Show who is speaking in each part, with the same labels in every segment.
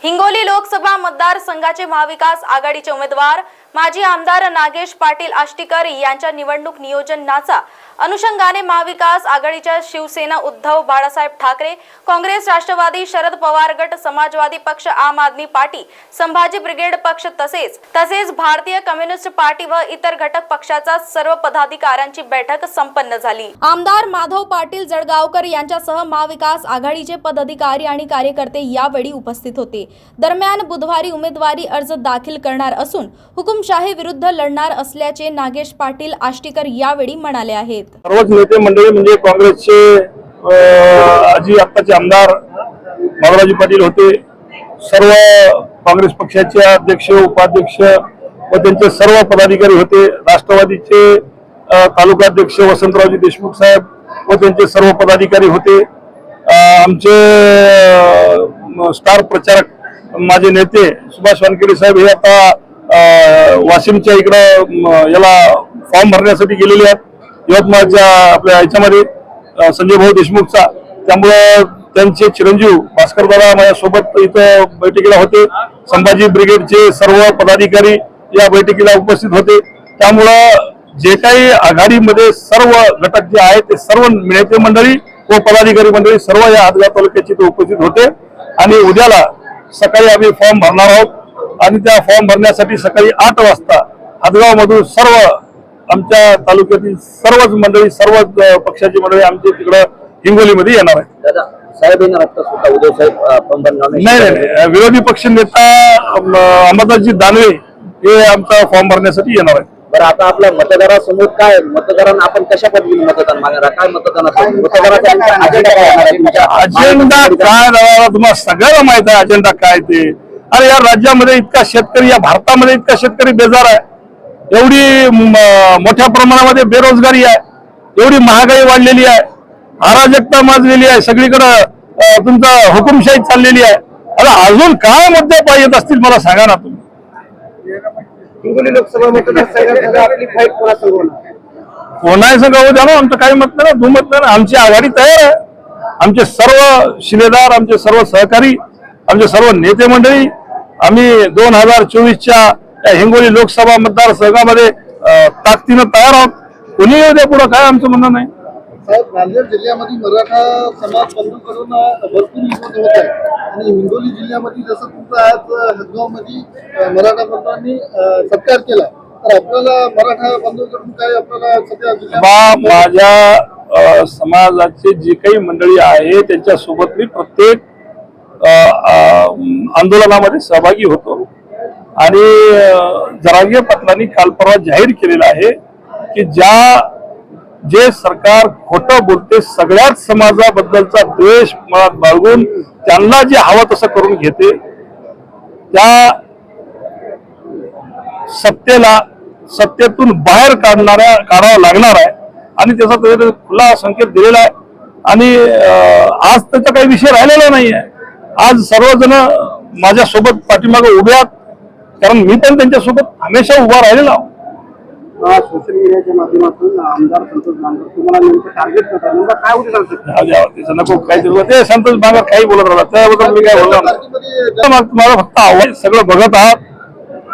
Speaker 1: हिंगोली लोकसभा मतदारसंघाचे महाविकास आघाडीचे उमेदवार माजी आमदार नागेश पाटील आष्टीकर यांच्या निवडणूक नियोजनाचा अनुषंगाने महाविकास आघाडीच्या शिवसेना उद्धव बाळासाहेब ठाकरे काँग्रेस राष्ट्रवादी शरद पवार गट समाजवादी पक्ष आम आदमी पार्टी संभाजी ब्रिगेड पक्ष तसेच तसेच भारतीय कम्युनिस्ट पार्टी व इतर घटक पक्षाचा सर्व पदाधिकाऱ्यांची बैठक संपन्न झाली. आमदार माधव पाटील जळगावकर यांच्यासह महाविकास आघाडीचे पदाधिकारी आणि कार्यकर्ते यावेळी उपस्थित होते. दरम्यान बुधवारी उमेदवारी अर्ज दाखल करणार असून हुकुम विरुद्ध लढणार असल्याचे नागेश पाटील आष्टीकर यावेळी म्हणाले आहेत.
Speaker 2: सर्वच नेते मंडळी म्हणजे काँग्रेसचे आजी आत्ताचे आमदार बाबराजी पाटील होते. सर्व काँग्रेस पक्षाचे अध्यक्ष उपाध्यक्ष व त्यांचे सर्व पदाधिकारी होते. राष्ट्रवादीचे तालुकाध्यक्ष वसंतरावजी देशमुख साहेब व त्यांचे सर्व पदाधिकारी होते. आमचे स्टार प्रचारक माझे नेते सुभाष वानखेडे साहेब हे आता वाशिमच्या इकडं याला फॉर्म भरण्यासाठी गेलेले आहेत. यवतमाळच्या आपल्या याच्यामध्ये संजय भाऊ देशमुखचा. त्यामुळं त्यांचे चिरंजीव भास्कर दादा माझ्यासोबत इथं बैठकीला होते. संभाजी ब्रिगेडचे सर्व पदाधिकारी या बैठकीला उपस्थित होते. त्यामुळं जे काही आघाडीमध्ये सर्व घटक जे आहेत ते सर्व नेते मंडळी व पदाधिकारी मंडळी सर्व या हातगाव तालुक्याचे ते उपस्थित होते. आणि उद्याला सकाळी आम्ही फॉर्म भरणार आहोत. आणि त्या फॉर्म भरण्यासाठी सकाळी आठ वाजता हदगाव मधून सर्व आमच्या तालुक्यातील सर्वच मंडळी सर्वच अं, पक्षाची मंडळी आमची तिकडं हिंगोलीमध्ये येणार आहेत.
Speaker 3: साहेब
Speaker 2: नाही. नाही. विरोधी पक्ष नेता अं, अंबादासजी दानवे हे आमचा फॉर्म भरण्यासाठी येणार आहेत.
Speaker 3: बरं आता आपल्या मतदारासमोर काय मतदारांना आपण कशा पद्धतीने मतदान मागणार काय मतदान मतदाराचा अजेंडा काय आहे?
Speaker 2: तुम्हाला सगळ्याला माहीत आहे अजेंडा काय ते. अरे या राज्यामध्ये इतका शेतकरी या भारतामध्ये इतका शेतकरी बेजार आहे. एवढी म- मोठ्या प्रमाणामध्ये बेरोजगारी आहे. एवढी महागाई वाढलेली आहे. अराजकता माजलेली आहे. सगळीकडं तुमचं हुकुमशाही चाललेली आहे. आता अजून काय मुद्दे पाहिजेत असतील मला सांगा ना तुम्ही.
Speaker 3: हिंगोली लोकसभा मतदारसंघात आपली फाईट कोणासंग होणार?
Speaker 2: कोणाही संघ होऊ द्या ना आमचं काही मत नाही ना दुमत नाही ना. आमची आघाडी तयार आहे. आमचे सर्व शिलेदार आमचे सर्व सहकारी आमचे सर्व नेते मंडळी आम्ही दोन हजार चोवीसच्या हिंगोली लोकसभा मतदारसंघामध्ये ताकदीनं तयार आहोत. कोणी येऊ द्या पुढं काय आमचं म्हणणं नाही.
Speaker 4: साहेब नांदेड जिल्ह्यामध्ये मराठा समाज भरपूर विरोध होत आहे आणि हिंगोली जिल्ह्यामध्ये जसं तुमचं आज हदगावमध्ये मराठा बंधूंनी अं, सत्कार केला तर आपल्याला मराठा बंधूकडून काय आपल्याला सध्या
Speaker 2: माझ्या समाजाचे जे काही मंडळी आहे त्यांच्यासोबत मी प्रत्येक आंदोलनामध्ये सहभागी होतो. आणि अं, जरांगे पाटलांनी काल परवा जाहीर केलेला आहे की ज्या जे सरकार खोटं बोलते सगळ्याच समाजाबद्दलचा द्वेष मनात बाळगून त्यांना जे हवं तसं करून घेते त्या सत्तेला सत्तेतून बाहेर काढणाऱ्या काढावा लागणार आहे. आणि त्याचा त्याच्याकडे खुला संकेत दिलेला आहे. आणि आज त्याचा काही विषय राहिलेला नाही आहे आज सर्वजण माझ्या सोबत पाठीमागे उभे आहेत. कारण मी पण त्यांच्यासोबत हमेशा उभा राहिलेला आहो.
Speaker 3: सोशल मीडियाच्या माध्यमातून आमदार संतोष बांगर तुम्हाला नेमकं टार्गेट करतात काय
Speaker 2: नको काही ते- ते संतोष बांगर काही बोलत राहिला त्याबद्दल मी काय बोलणार तुम्हाला फक्त आव्हान सगळं बघत आहात.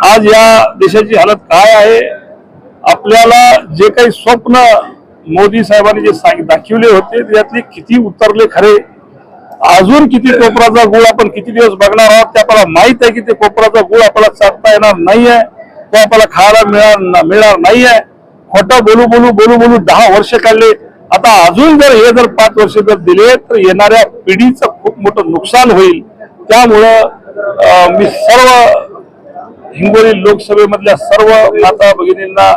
Speaker 2: आज या देशाची हालत काय आहे? आपल्याला जे काही स्वप्न मोदी साहेबांनी जे दाखवले होते त्यातले किती उतरले खरे? अजून किती कोपराचा गुळ आपण किती दिवस बघणार आहोत ते आपल्याला माहीत आहे की ते कोपराचा गुळ आपल्याला साधता येणार नाहीये तो आपल्याला खायला मिळणार मिळणार नाहीये. खोटं बोलू बोलू बोलू बोलू दहा वर्ष काढले. आता अजून जर हे जर पाच वर्ष जर दिले तर येणाऱ्या पिढीचं खूप मोठं नुकसान होईल. त्यामुळं मी सर्व हिंगोली लोकसभेमधल्या सर्व माता भगिनींना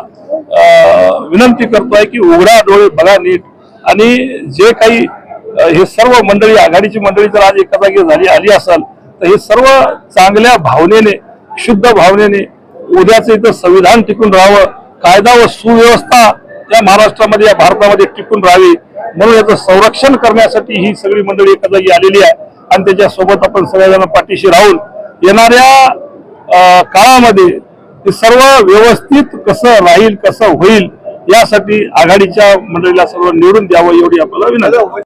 Speaker 2: विनंती करतोय की उघडा डोळे बघा नीट. आणि जे काही हे सर्व मंडळी आघाडीची मंडळी जर आज एका जागी झाली आली असाल तर हे सर्व चांगल्या भावनेने शुद्ध भावनेने उद्याचं इथं संविधान टिकून राहावं कायदा व सुव्यवस्था या महाराष्ट्रामध्ये या भारतामध्ये टिकून राहावी म्हणून याचं संरक्षण करण्यासाठी ही सगळी मंडळी एका जागी आलेली आहे. आणि त्याच्यासोबत आपण सगळ्याजण पाठीशी राहून येणाऱ्या काळामध्ये ते सर्व व्यवस्थित कसं राहील कसं होईल यासाठी आघाडीच्या मंडळीला सर्व निवडून द्यावं एवढी आपल्याला विनंती.